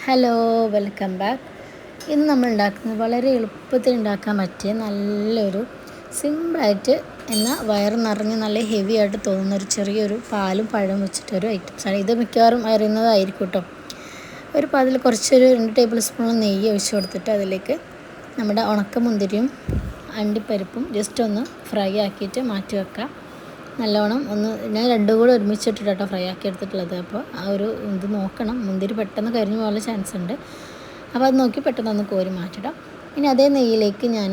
Hello welcome back ഇന്ന് നമ്മൾ ഉണ്ടാക്കുന്നത് വളരെ എളുപ്പത്തിൽ ഉണ്ടാക്കാൻ പറ്റിയ നല്ലൊരു സിമ്പിളായിട്ട് എന്നാൽ വയർ നിറഞ്ഞ് നല്ല ഹെവി ആയിട്ട് തോന്നുന്ന ഒരു ചെറിയൊരു പാലും പഴവും വെച്ചിട്ടൊരു ഐറ്റംസാണ് ഇത് മിക്കവാറും അറിയുന്നതായിരിക്കും കേട്ടോ ഒരു അതിൽ കുറച്ചൊരു രണ്ട് ടേബിൾ സ്പൂൺ നെയ്യ് ഒഴിച്ച് കൊടുത്തിട്ട് അതിലേക്ക് നമ്മുടെ ഉണക്കമുന്തിരിയും അണ്ടിപ്പരിപ്പും ജസ്റ്റ് ഒന്ന് ഫ്രൈ ആക്കിയിട്ട് മാറ്റി വെക്കാം. നല്ലോണം ഒന്ന് ഞാൻ രണ്ടും കൂടെ ഒരുമിച്ചിട്ടിട്ട് കേട്ടോ ഫ്രൈ ആക്കി എടുത്തിട്ടുള്ളത്. അപ്പോൾ ആ ഒരു ഇത് നോക്കണം. മുന്തിരി പെട്ടെന്ന് കരിഞ്ഞു പോകാനുള്ള ചാൻസ് ഉണ്ട്. അപ്പോൾ അത് നോക്കി പെട്ടെന്ന് ഒന്ന് കോരി മാറ്റിടാം. ഇനി അതേ നെയ്യിലേക്ക് ഞാൻ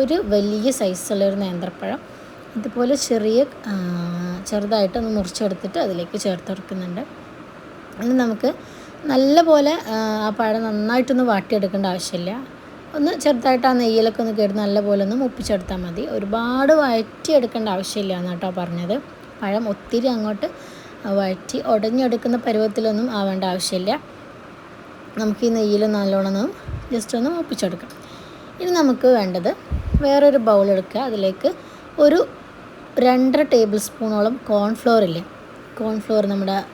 ഒരു വലിയ സൈസുള്ള ഒരു നേന്ത്രപ്പഴം ഇതുപോലെ ചെറിയ ചെറുതായിട്ട് ഒന്ന് മുറിച്ചെടുത്തിട്ട് അതിലേക്ക് ചേർത്ത് കൊടുക്കുന്നുണ്ട്. ഇനി നമുക്ക് നല്ല പോലെ ആ പഴം നന്നായിട്ടൊന്ന് വാട്ടിയെടുക്കേണ്ട ആവശ്യമില്ല. ഒന്ന് ചെറുതായിട്ട് ആ നെയ്യിലൊക്കെ ഒന്ന് കയറി നല്ലപോലെ ഒന്ന് മുപ്പിച്ചെടുത്താൽ മതി. ഒരുപാട് വഴറ്റിയെടുക്കേണ്ട ആവശ്യമില്ല എന്ന് കേട്ടോ പറഞ്ഞത്. പഴം ഒത്തിരി അങ്ങോട്ട് വഴറ്റി ഉടഞ്ഞെടുക്കുന്ന പരുവത്തിലൊന്നും ആവേണ്ട ആവശ്യമില്ല. നമുക്ക് ഈ നെയ്യിൽ നല്ലോണം ജസ്റ്റ് ഒന്ന് മുപ്പിച്ചെടുക്കാം. ഇനി നമുക്ക് വേണ്ടത് വേറൊരു ബൗൾ എടുക്കുക. അതിലേക്ക് ഒരു രണ്ടര ടേബിൾ സ്പൂണോളം കോൺഫ്ലോർ ഇല്ലേ? കോൺഫ്ലോർ നമ്മുടെ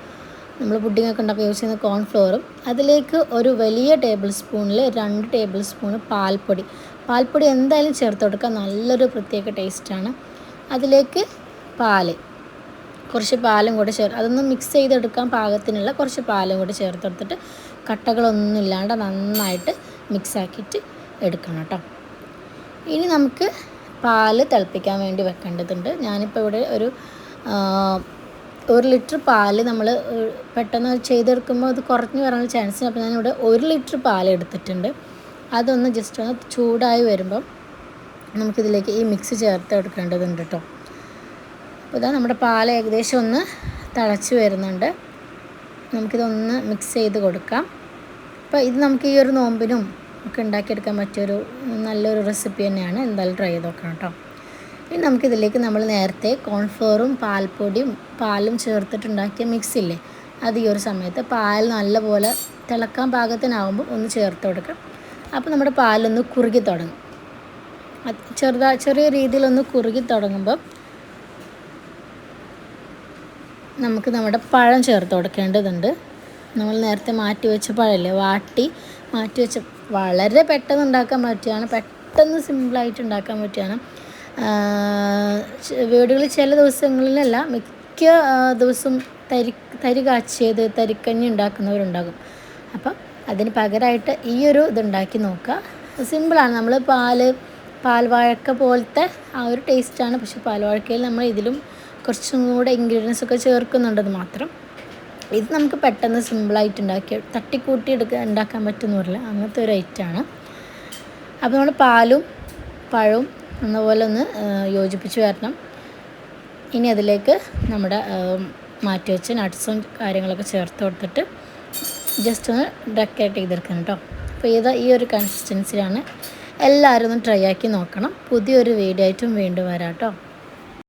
നമ്മൾ പുഡിങ്ങൊക്കെ ഉണ്ടാക്കി യൂസ് ചെയ്യുന്ന കോൺഫ്ലോറും അതിലേക്ക് ഒരു വലിയ ടേബിൾ സ്പൂണിൽ രണ്ട് ടേബിൾ സ്പൂൺ പാൽപ്പൊടി. പാൽപ്പൊടി എന്തായാലും ചേർത്ത് കൊടുക്കുക നല്ലൊരു പ്രത്യേക ടേസ്റ്റാണ് അതിലേക്ക് പാൽ. കുറച്ച് പാലും കൂടെ ചേർ അതൊന്ന് മിക്സ് ചെയ്തെടുക്കാൻ പാകത്തിനുള്ള കുറച്ച് പാലും കൂടെ ചേർത്ത് കൊടുത്തിട്ട് കട്ടകളൊന്നും ഇല്ലാണ്ട് നന്നായിട്ട് മിക്സാക്കിയിട്ട് എടുക്കണം കേട്ടോ. ഇനി നമുക്ക് പാൽ തിളപ്പിക്കാൻ വേണ്ടി വെക്കേണ്ടതുണ്ട്. ഞാനിപ്പോൾ ഇവിടെ ഒരു ഒരു ലിറ്റർ പാൽ നമ്മൾ പെട്ടെന്ന് ചെയ്തെടുക്കുമ്പോൾ അത് കുറഞ്ഞു വരാനുള്ള ചാൻസ് അപ്പോൾ ഞാനിവിടെ ഒരു ലിറ്റർ പാൽ എടുത്തിട്ടുണ്ട്. അതൊന്ന് ജസ്റ്റ് ഒന്ന് ചൂടായി വരുമ്പം നമുക്കിതിലേക്ക് ഈ മിക്സ് ചേർത്ത് എടുക്കേണ്ടതുണ്ട് കേട്ടോ. അപ്പോൾ ഇതാ നമ്മുടെ പാൽ ഏകദേശം ഒന്ന് തിളച്ച് വരുന്നുണ്ട്. നമുക്കിതൊന്ന് മിക്സ് ചെയ്ത് കൊടുക്കാം. അപ്പോൾ ഇത് നമുക്ക് ഈ ഒരു നോമ്പിനും ഒക്കെ ഉണ്ടാക്കിയെടുക്കാൻ പറ്റിയൊരു നല്ലൊരു റെസിപ്പി തന്നെയാണ്. എന്തായാലും ട്രൈ ചെയ്ത് നോക്കണം കേട്ടോ. ഇനി നമുക്കിതിലേക്ക് നമ്മൾ നേരത്തെ കോൺഫ്ലോറും പാൽപ്പൊടിയും പാലും ചേർത്തിട്ടുണ്ടാക്കിയ മിക്സില്ലേ അത് ഈ ഒരു സമയത്ത് പാൽ നല്ലപോലെ തിളക്കാൻ പാകത്തിനാവുമ്പോൾ ഒന്ന് ചേർത്ത് കൊടുക്കാം. അപ്പോൾ നമ്മുടെ പാലൊന്ന് കുറുകി തുടങ്ങും. ചെറുതാ ചെറിയ രീതിയിലൊന്ന് കുറുകി തുടങ്ങുമ്പം നമുക്ക് നമ്മുടെ പഴം ചേർത്ത് കൊടുക്കേണ്ടതുണ്ട്. നമ്മൾ നേരത്തെ മാറ്റി വെച്ച പഴമല്ലേ? വാട്ടി മാറ്റി വെച്ച വളരെ പെട്ടെന്ന് ഉണ്ടാക്കാൻ പറ്റിയാണ്. പെട്ടെന്ന് സിമ്പിളായിട്ട് ഉണ്ടാക്കാൻ പറ്റിയാണ്. വീടുകളിൽ ചില ദിവസങ്ങളിലല്ല മിക്ക ദിവസവും തരി തരി കാച്ചിയത് തരിക്കഞ്ഞി ഉണ്ടാക്കുന്നവരുണ്ടാകും. അപ്പം അതിന് പകരമായിട്ട് ഈ ഒരു ഇതുണ്ടാക്കി നോക്കുക. സിമ്പിളാണ് നമ്മൾ പാൽ പാൽവാഴക്ക പോലത്തെ ആ ഒരു ടേസ്റ്റാണ് പക്ഷെ പാൽവാഴക്കയിൽ നമ്മൾ ഇതിലും കുറച്ചും കൂടെ ഇൻഗ്രീഡിയൻസ് ഒക്കെ ചേർക്കുന്നുണ്ടെന്ന് മാത്രം. ഇത് നമുക്ക് പെട്ടെന്ന് സിമ്പിളായിട്ട് ഉണ്ടാക്കി തട്ടിക്കൂട്ടി എടുക്കുക ഉണ്ടാക്കാൻ പറ്റുമെന്ന് അങ്ങനത്തെ ഒരു ഐറ്റമാണ് അപ്പോൾ നമ്മൾ പാലും പഴവും എന്നപോലെ ഒന്ന് യോജിപ്പിച്ച് വരണം. ഇനി അതിലേക്ക് നമ്മുടെ മാറ്റി വെച്ച് നട്ട്സും കാര്യങ്ങളൊക്കെ ചേർത്ത് കൊടുത്തിട്ട് ജസ്റ്റ് ഒന്ന് ഡെക്കറേറ്റ് ചെയ്തെടുക്കണം കേട്ടോ. അപ്പോൾ ഇത് ഈ ഒരു കൺസിസ്റ്റൻസിയാണ് എല്ലാവരും ഒന്ന് ട്രൈ ആക്കി നോക്കണം. പുതിയൊരു വീഡിയോ ആയിട്ടും വീണ്ടും വരാം കേട്ടോ.